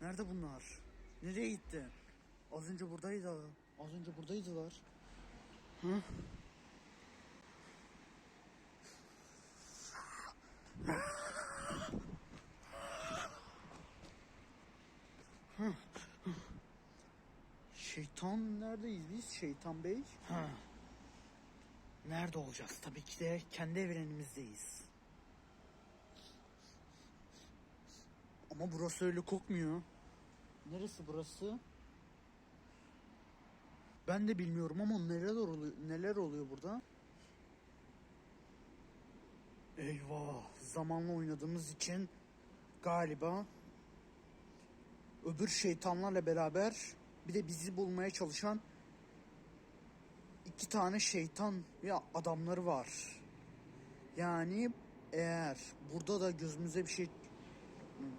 Nerede bunlar? Nereye gitti? Az önce buradaydı. Az önce buradaydılar. Hı? Şeytan neredeyiz biz? Şeytan Bey. Ha. Nerede olacağız? Tabii ki de kendi evrenimizdeyiz. Ama burası öyle kokmuyor. Neresi burası? Ben de bilmiyorum ama neler oluyor, neler oluyor burada? Eyvah, zamanla oynadığımız için galiba öbür şeytanlarla beraber bir de bizi bulmaya çalışan iki tane şeytan ya adamları var. Yani eğer burada da gözümüze bir şey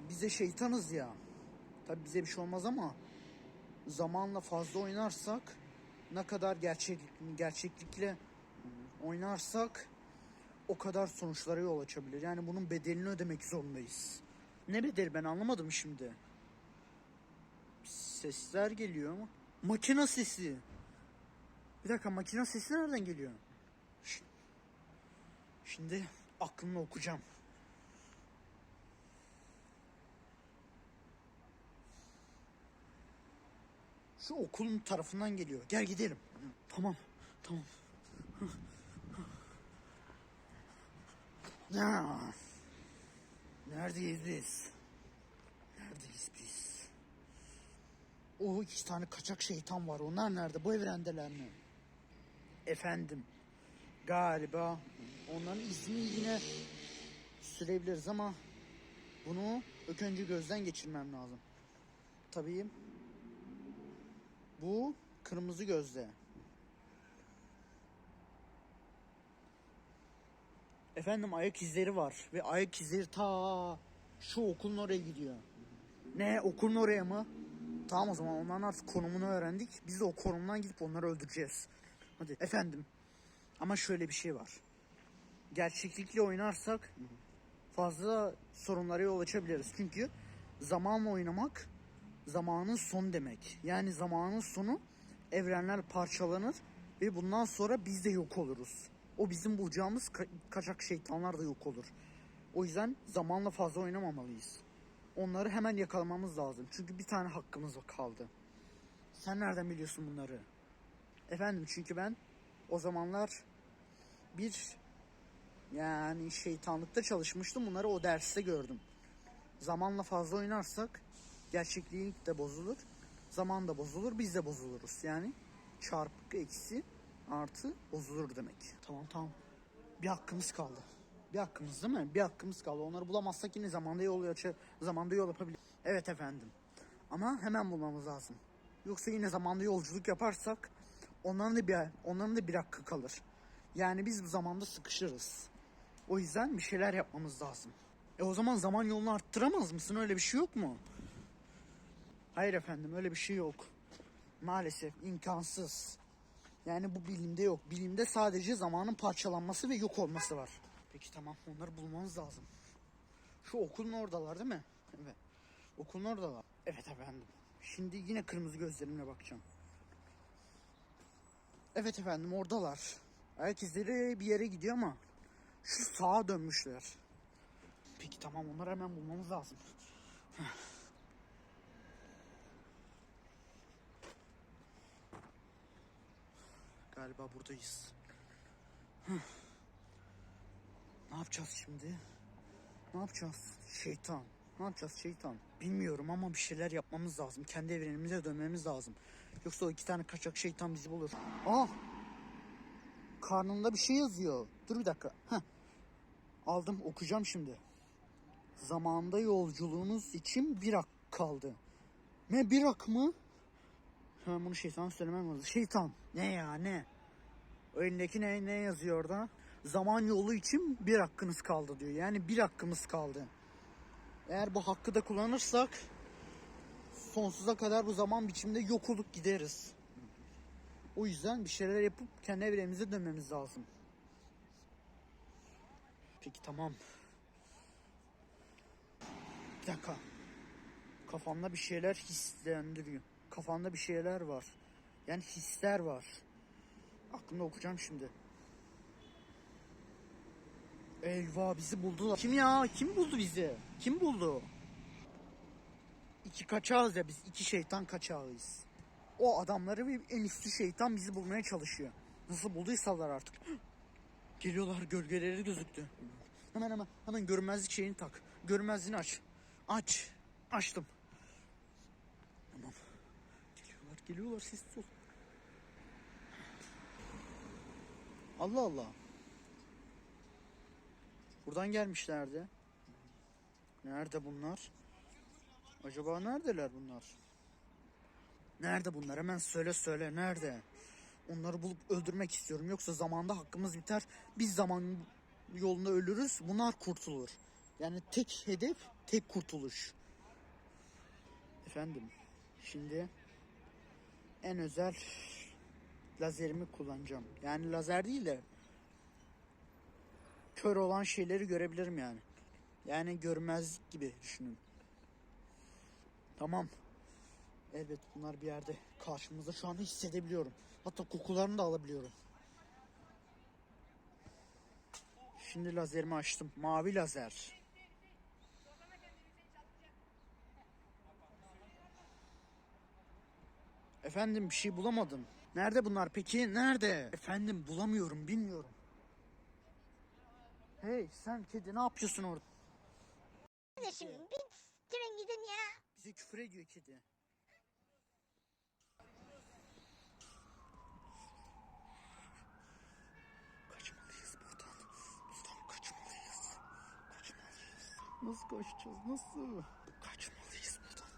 bize şeytanız ya. Tabi bize bir şey olmaz ama zamanla fazla oynarsak ne kadar gerçeklik, gerçeklikle oynarsak o kadar sonuçlara yol açabilir. Yani bunun bedelini ödemek zorundayız. Ne bedeli ben anlamadım şimdi. Sesler geliyor ama. Makine sesi. Bir dakika makine sesi nereden geliyor? Şimdi aklımla okuyacağım. Şu okulun tarafından geliyor. Gel gidelim. Tamam. Tamam. Ya. Neredeyiz biz? Neredeyiz biz? O iki tane kaçak şeytan var. Onlar nerede? Bu evrendeler mi? Efendim. Galiba onların izini yine sürebiliriz ama bunu önce gözden geçirmem lazım. Tabii bu kırmızı gözde. Efendim ayak izleri var ve ayak izleri ta şu okulun oraya gidiyor. Ne okulun oraya mı? Tamam o zaman onların artık konumunu öğrendik. Biz de o konumdan gidip onları öldüreceğiz. Hadi efendim. Ama şöyle bir şey var. Gerçeklikle oynarsak fazla sorunlara yol açabiliriz. Çünkü zamanla oynamak zamanın sonu demek. Yani zamanın sonu evrenler parçalanır ve bundan sonra biz de yok oluruz. O bizim bulacağımız ka- kaçak şeytanlar da yok olur. O yüzden zamanla fazla oynamamalıyız. Onları hemen yakalamamız lazım. Çünkü bir tane hakkımız kaldı. Sen nereden biliyorsun bunları? Efendim çünkü ben o zamanlar bir yani şeytanlıkta çalışmıştım. Bunları o derste gördüm. Zamanla fazla oynarsak gerçeklik de bozulur. Zaman da bozulur. Biz de bozuluruz. Yani çarpı eksi artı bozulur demek. Tamam tamam. Bir hakkımız kaldı. Bir hakkımız değil mi? Bir hakkımız kaldı. Onları bulamazsak yine zamanda yol açı zamanda yol yapabilir. Evet efendim. Ama hemen bulmamız lazım. Yoksa yine zamanda yolculuk yaparsak onların da bir onların da bir hakkı kalır. Yani biz bu zamanda sıkışırız. O yüzden bir şeyler yapmamız lazım. E o zaman zaman yolunu arttıramaz mısın? Öyle bir şey yok mu? Hayır efendim öyle bir şey yok. Maalesef imkansız. Yani bu bilimde yok. Bilimde sadece zamanın parçalanması ve yok olması var. Peki tamam onları bulmamız lazım. Şu okulun oradalar değil mi? Evet. Okulun oradalar. Evet efendim. Şimdi yine kırmızı gözlerimle bakacağım. Evet efendim oradalar. Ayak izleri bir yere gidiyor ama şu sağa dönmüşler. Peki tamam onları hemen bulmamız lazım. Galiba buradayız. Ne yapacağız şimdi? Ne yapacağız? Şeytan. Ne yapacağız şeytan? Bilmiyorum ama bir şeyler yapmamız lazım. Kendi evrenimize dönmemiz lazım. Yoksa o iki tane kaçak şeytan bizi bulur. Aa! Karnında bir şey yazıyor. Dur bir dakika. Heh. Aldım okuyacağım şimdi. Zamanda yolculuğunuz için bir hak kaldı. Ne bir hak mı? Hemen bunu şeytana söylemem lazım. Şeytan. Ne ya ne? O elindeki ne, ne yazıyor orada? Zaman yolu için bir hakkınız kaldı diyor. Yani bir hakkımız kaldı. Eğer bu hakkı da kullanırsak sonsuza kadar bu zaman biçiminde yok olup gideriz. O yüzden bir şeyler yapıp kendi evrenimize dönmemiz lazım. Peki tamam. Bir dakika. Kafamda bir şeyler hislendiriyor. Kafamda bir şeyler var. Yani hisler var. Aklımda okuyacağım şimdi. Eyvah bizi buldular. Kim ya? Kim buldu bizi? Kim buldu? İki kaçağız ya biz. iki şeytan kaçağıyız. O adamları ve en üstü şeytan bizi bulmaya çalışıyor. Nasıl bulduysalar artık. Geliyorlar gölgeleri gözüktü. Hemen hemen hemen görünmezlik şeyini tak. Görünmezliğini aç. Aç. Açtım. Tamam. Geliyorlar geliyorlar sessiz ol. Allah Allah. Buradan gelmişlerdi. Nerede bunlar? Acaba neredeler bunlar? Nerede bunlar? Hemen söyle söyle. Nerede? Onları bulup öldürmek istiyorum. Yoksa zamanda hakkımız biter. Biz zaman yolunda ölürüz. Bunlar kurtulur. Yani tek hedef, tek kurtuluş. Efendim, şimdi en özel lazerimi kullanacağım. Yani lazer değil de kör olan şeyleri görebilirim yani. Yani görmezlik gibi düşünün. Tamam. Elbet bunlar bir yerde karşımızda şu anda hissedebiliyorum. Hatta kokularını da alabiliyorum. Şimdi lazerimi açtım. Mavi lazer. Efendim bir şey bulamadım. Nerede bunlar peki? Nerede? Efendim bulamıyorum, bilmiyorum. Hey sen kedi ne yapıyorsun orada? Kardeşim bir tren gidin ya. Bize küfür ediyor kedi. Kaçmalıyız buradan. Buradan kaçmalıyız. Kaçmalıyız. Nasıl kaçacağız? Nasıl? Kaçmalıyız buradan.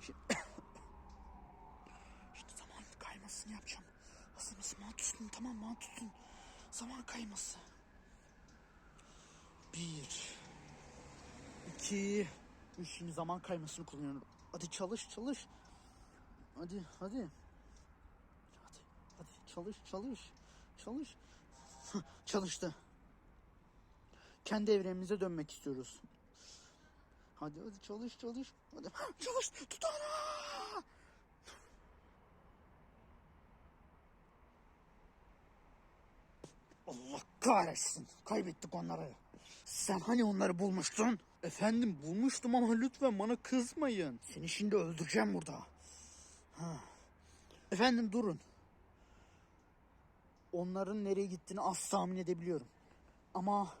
Şimdi, Şimdi zaman kaymasını yapacağım. Hazır mısın? Man tutun. Tamam man tutun. Zaman kayması. Bir. İki. Üç. Şimdi zaman kaymasını kullanıyorum. Hadi çalış çalış. Hadi hadi. Hadi hadi çalış çalış. Çalış. Çalıştı. Kendi evrenimize dönmek istiyoruz. Hadi hadi çalış çalış. Hadi çalış. Tutana. Allah kahretsin. Kaybettik onları. Sen hani onları bulmuştun? Efendim bulmuştum ama lütfen bana kızmayın. Seni şimdi öldüreceğim burada. Ha. Efendim durun. Onların nereye gittiğini az tahmin edebiliyorum. Ama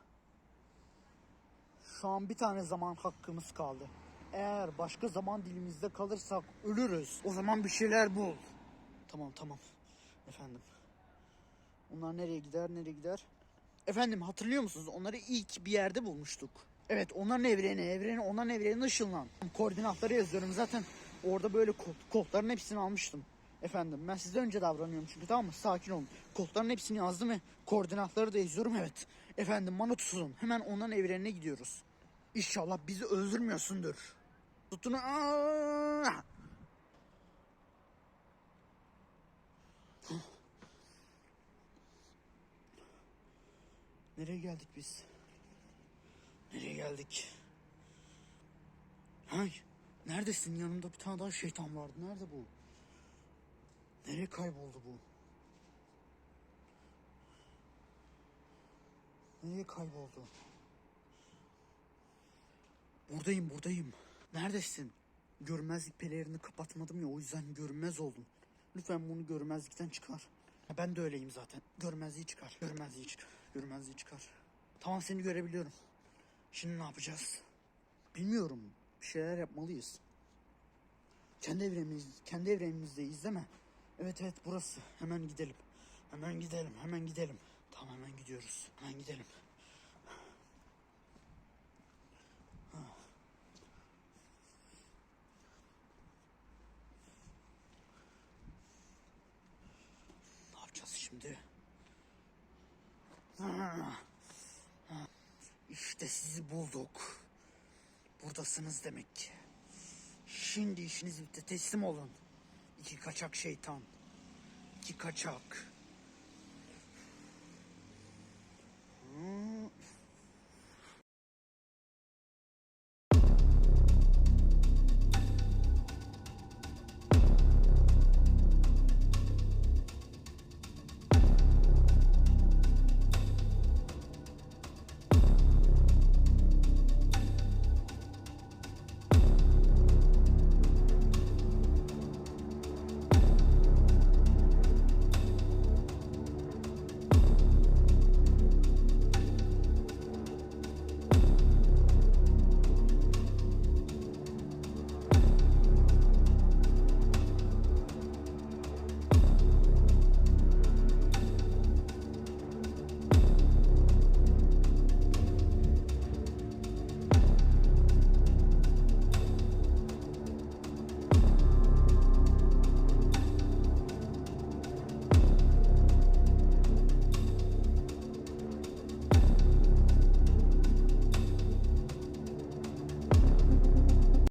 şu an bir tane zaman hakkımız kaldı. Eğer başka zaman dilimizde kalırsak ölürüz. O zaman bir şeyler bul. Tamam tamam. Efendim. Onlar nereye gider nereye gider? Efendim hatırlıyor musunuz? Onları ilk bir yerde bulmuştuk. Evet onların evreni, evreni onların evreni ışınlan. Koordinatları yazıyorum zaten orada böyle kod, kodların hepsini almıştım. Efendim ben sizden önce davranıyorum çünkü tamam mı? Sakin olun. Kodların hepsini yazdım ve koordinatları da yazıyorum evet. Efendim bana tutun. Hemen onların evrenine gidiyoruz. İnşallah bizi öldürmüyorsundur. Tutun. Aa! Nereye geldik biz? Nereye geldik? Hay, neredesin? Yanımda bir tane daha şeytan vardı. Nerede bu? Nereye kayboldu bu? Nereye kayboldu? Buradayım, buradayım. Neredesin? Görmezlik pelerini kapatmadım ya o yüzden görünmez oldum. Lütfen bunu görmezlikten çıkar. Ben de öyleyim zaten. Görmezliği çıkar. Görmezliği çıkar. Görmezliği çıkar. Tamam seni görebiliyorum. Şimdi ne yapacağız? Bilmiyorum. Bir şeyler yapmalıyız. Kendi evrenimiz, kendi evrenimizdeyiz değil? Evet evet burası. Hemen gidelim. Hemen gidelim. Hemen gidelim. Tamam hemen gidiyoruz. Hemen gidelim. Ne yapacağız şimdi? İşte sizi bulduk. Buradasınız demek ki. Şimdi işiniz bitti. Teslim olun. İki kaçak şeytan. İki kaçak. Hmm.